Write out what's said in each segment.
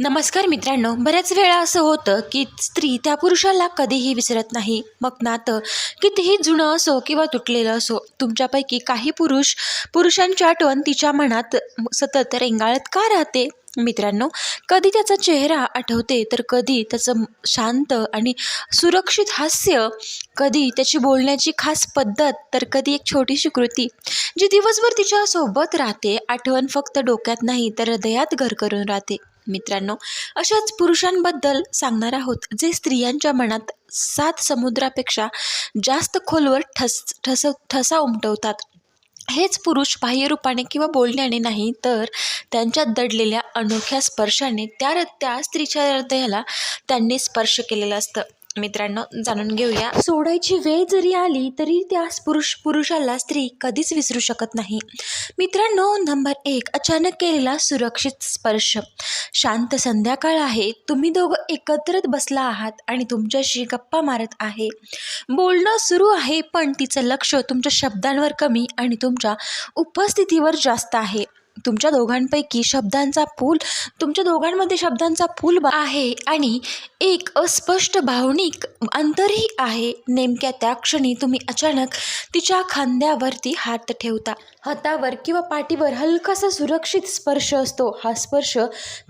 नमस्कार मित्रांनो बऱ्याच वेळा असं होतं की स्त्री त्या पुरुषाला कधीही विसरत नाही. मग नातं कितीही जुनं असो किंवा तुटलेलं असो तुमच्यापैकी काही पुरुष पुरुषांची आठवण तिच्या मनात सतत रेंगाळत का राहते? मित्रांनो कधी त्याचा चेहरा आठवते तर कधी त्याचं शांत आणि सुरक्षित हास्य कधी त्याची बोलण्याची खास पद्धत तर कधी एक छोटीशी कृती जी दिवसभर तिच्या सोबत राहते. आठवण फक्त डोक्यात नाही तर हृदयात घर करून राहते. मित्रांनो अशाच पुरुषांबद्दल सांगणार आहोत जे स्त्रियांच्या मनात सात समुद्रापेक्षा जास्त खोलवर ठस ठस ठसा उमटवतात. हेच पुरुष बाह्यरूपाने किंवा बोलण्याने नाही तर त्यांच्यात दडलेल्या अनोख्या स्पर्शाने त्या त्या स्त्रीच्या हृदयाला त्यांनी स्पर्श केलेलं असतं. मित्रांनो जाणून घेऊया. सोडायची वेळ जरी आली तरी त्या पुरुष पुरुषाला स्त्री कधीच विसरू शकत नाही. मित्रांनो नंबर एक अचानक केलेला सुरक्षित स्पर्श. शांत संध्याकाळ आहे. तुम्ही दोघं एकत्रच बसला आहात आणि तुमच्याशी गप्पा मारत आहे. बोलणं सुरू आहे पण तिचं लक्ष तुमच्या शब्दांवर कमी आणि तुमच्या उपस्थितीवर जास्त आहे. तुमच्या दोघांपैकी शब्दांचा पूल तुमच्या दोघांमध्ये शब्दांचा पूल आहे आणि एक अस्पष्ट भावनिक अंतरही आहे. नेमक्या त्या क्षणी तुम्ही अचानक तिच्या खांद्यावरती हात ठेवता. हातावर किंवा पाठीवर हलकासा सुरक्षित स्पर्श असतो. हा स्पर्श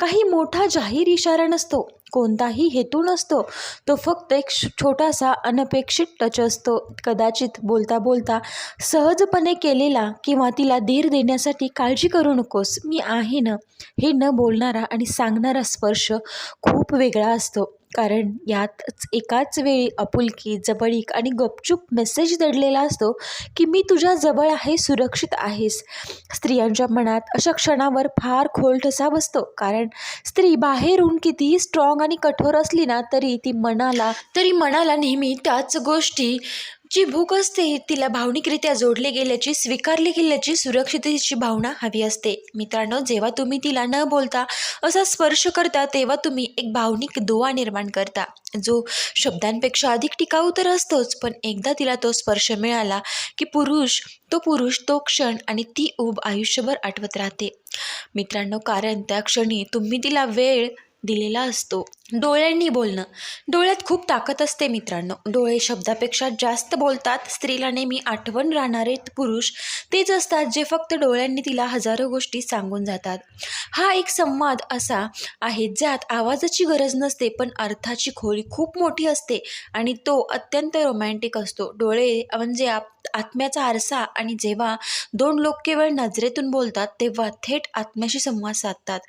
काही मोठा जाहीर इशारा नसतो. कोणताही हेतू नसतो. तो फक्त एक छोटासा अनपेक्षित टच असतो. कदाचित बोलता बोलता सहजपणे केलेला किंवा तिला धीर देण्यासाठी काळजी करू नकोस. मी आहे ना. हे न बोलणारा आणि सांगणारा स्पर्श खूप वेगळा असतो. कारण यातच एकाच वेळी आपुलकी जवळीक आणि गपचूप मेसेज दडलेला असतो की मी तुझ्या जवळ आहे सुरक्षित आहेस. स्त्रियांच्या मनात अशा क्षणावर फार खोल ठसा बसतो कारण स्त्री बाहेरून कितीही स्ट्रॉंग आणि कठोर असली ना तरी ती मनाला तरी मनाला नेहमी त्याच गोष्टी जी भूक असते तिला भावनिकरित्या जोडले गेल्याची स्वीकारली गेल्याची सुरक्षिततेची भावना हवी असते. मित्रांनो जेव्हा तुम्ही तिला न बोलता असा स्पर्श करता तेव्हा तुम्ही एक भावनिक दुवा निर्माण करता जो शब्दांपेक्षा अधिक टिकाऊ तर असतोच पण एकदा तिला तो स्पर्श मिळाला की पुरुष तो पुरुष तो क्षण आणि ती ऊब आयुष्यभर आठवत राहते. मित्रांनो कारण त्या क्षणी तुम्ही तिला वेळ दिलेला असतो. डोळ्यांनी बोलणं. डोळ्यात खूप ताकद असते मित्रांनो. डोळे शब्दापेक्षा जास्त बोलतात. स्त्रीला नेहमी आठवण राहणारे पुरुष तेच असतात जे फक्त डोळ्यांनी तिला हजारो गोष्टी सांगून जातात. हा एक संवाद असा आहे ज्यात आवाजाची गरज नसते पण अर्थाची खोली खूप मोठी असते आणि तो अत्यंत रोमॅन्टिक असतो. डोळे म्हणजे आप आत्म्याचा आरसा आणि जेव्हा दोन लोक केवळ नजरेतून बोलतात तेव्हा थेट आत्म्याशी संवाद साधतात.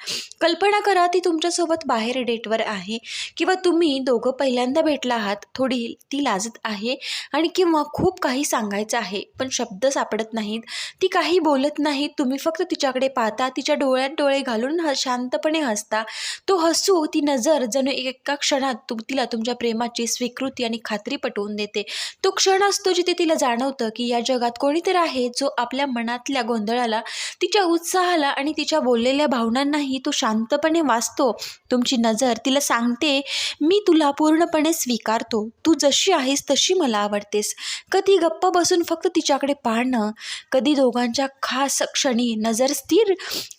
कल्पना करा ती तुमच्यासोबत बाहेर डेटवर आहे किंवा तुम्ही दोघं पहिल्यांदा भेटला आहात थोडी ती लाजत आहे आणि किंवा खूप काही सांगायचं आहे पण शब्द सापडत नाहीत. ती काही बोलत नाही तुम्ही फक्त तिच्याकडे पाहता तिच्या डोळ्यात डोळे घालून ह शांतपणे हसता. तो हसू ती नजर जणू एका क्षणात तुम तिला तुमच्या प्रेमाची स्वीकृती आणि खात्री पटवून देते. तो क्षण असतो जिथे तिला जाणवतं की या जगात कोणीतरी आहे जो आपल्या मनातल्या गोंधळाला तिच्या उत्साहाला आणि तिच्या बोललेल्या भावनांनाही तो शांतपणे वाचतो. तुमची नजर तिला सांगते मी तुला पूर्णपणे स्वीकारतो. तू जशी आहेस तशी मला आवडतेस. कधी गप्प बसून फक्त तिच्याकडे पाहणं कधी दोघांच्या खास क्षणी नजर स्थिर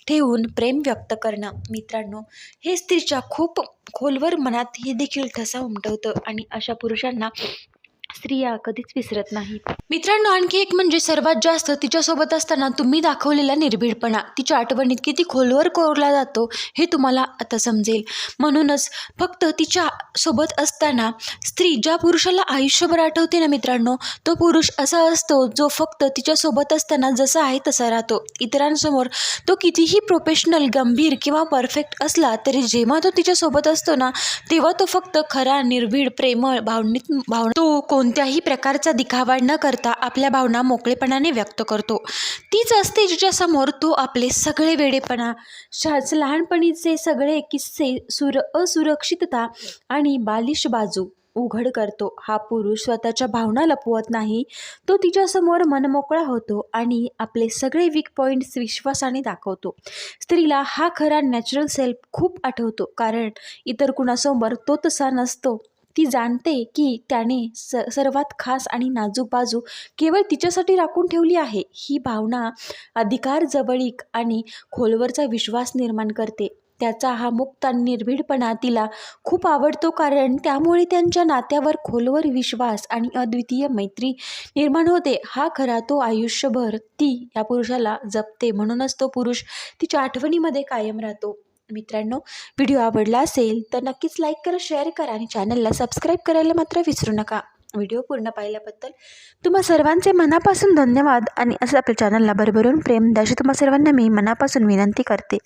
ठेवून प्रेम व्यक्त करणं. मित्रांनो हे स्त्रीच्या खूप खोलवर मनात हे देखील ठसा उमटवतं आणि अशा पुरुषांना स्त्रिया कधीच विसरत नाहीत. मित्रांनो आणखी एक म्हणजे सर्वात जास्त तिच्यासोबत असताना तुम्ही दाखवलेला निर्भीडपणा तिच्या आठवणीत किती खोलवर कोरला जातो हे तुम्हाला आता समजेल. म्हणूनच फक्त तिच्या सोबत असताना स्त्री ज्या पुरुषाला आयुष्यभर आठवते ना मित्रांनो तो पुरुष असा असतो जो फक्त तिच्यासोबत असताना जसा आहे तसा राहतो. इतरांसमोर तो कितीही प्रोफेशनल गंभीर किंवा परफेक्ट असला तरी जेव्हा तो तिच्यासोबत असतो ना तेव्हा तो फक्त खरा निर्भीड प्रेमळ भावनिक भावना तो कोणत्याही प्रकारचा दिखावा न करता आपल्या भावना मोकळेपणाने व्यक्त करतो. तीच असते जिच्यासमोर तो आपले सगळे वेडेपणा शाच लहानपणीचे सगळे किस्से सुर असुरक्षितता आणि बालिश बाजू उघड करतो. हा पुरुष स्वतःच्या भावना लपवत नाही तो तिच्यासमोर मनमोकळा होतो आणि आपले सगळे वीक पॉईंट्स विश्वासाने दाखवतो. स्त्रीला हा खरा नॅचरल सेल्फ खूप आठवतो कारण इतर कुणासमोर तो तसा नसतो. ती जाणते की त्याने स सर्वात खास आणि नाजूक बाजू केवळ तिच्यासाठी राखून ठेवली आहे. ही भावना अधिकार जवळीक आणि खोलवरचा विश्वास निर्माण करते. त्याचा हा मुक्त आणि निर्भीडपणा तिला खूप आवडतो कारण त्यामुळे त्यांच्या नात्यावर खोलवर विश्वास आणि अद्वितीय मैत्री निर्माण होते. हा खरा तो आयुष्यभर ती या पुरुषाला जपते म्हणूनच तो पुरुष तिच्या आठवणीमध्ये कायम राहतो. मित्रांनो व्हिडिओ आवडला असेल तर नक्कीच लाईक करा शेअर करा आणि चॅनलला सबस्क्राईब करायला मात्र विसरू नका. व्हिडिओ पूर्ण पाहिल्याबद्दल तुम्हा सर्वांचे मनापासून धन्यवाद आणि असं आपल्या चॅनलला भरभरून प्रेम द्याशी तुम्हा सर्वांना मी मनापासून विनंती करते.